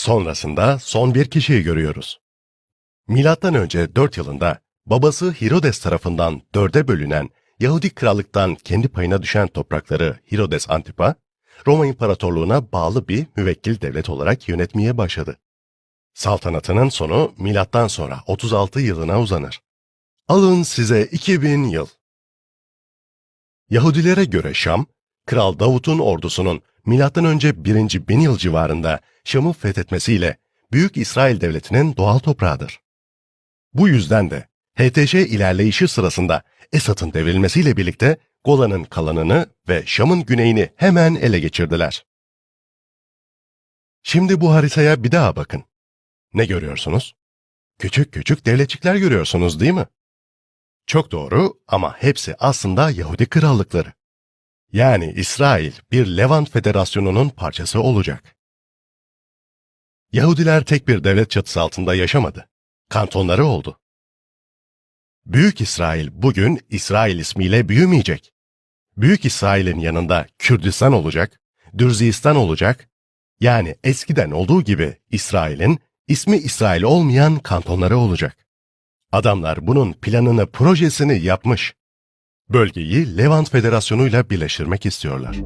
Sonrasında son bir kişiyi görüyoruz. Milattan önce 4 yılında babası Hirodes tarafından dörde bölünen Yahudi krallıktan kendi payına düşen toprakları Hirodes Antipa, Roma İmparatorluğu'na bağlı bir müvekkil devlet olarak yönetmeye başladı. Saltanatının sonu milattan sonra 36 yılına uzanır. Alın size 2000 yıl. Yahudilere göre Şam, Kral Davut'un ordusunun önce 1. bin yıl civarında Şam'ı fethetmesiyle Büyük İsrail Devleti'nin doğal toprağıdır. Bu yüzden de HTŞ ilerleyişi sırasında Esat'ın devrilmesiyle birlikte Golan'ın kalanını ve Şam'ın güneyini hemen ele geçirdiler. Şimdi bu haritaya bir daha bakın. Ne görüyorsunuz? Küçük küçük devletçikler görüyorsunuz değil mi? Çok doğru ama hepsi aslında Yahudi krallıkları. Yani İsrail bir Levant Federasyonu'nun parçası olacak. Yahudiler tek bir devlet çatısı altında yaşamadı. Kantonları oldu. Büyük İsrail bugün İsrail ismiyle büyümeyecek. Büyük İsrail'in yanında Kürdistan olacak, Dürzistan olacak. Yani eskiden olduğu gibi İsrail'in ismi İsrail olmayan kantonları olacak. Adamlar bunun planını, projesini yapmış. Bölgeyi Levant Federasyonu'yla birleştirmek istiyorlar.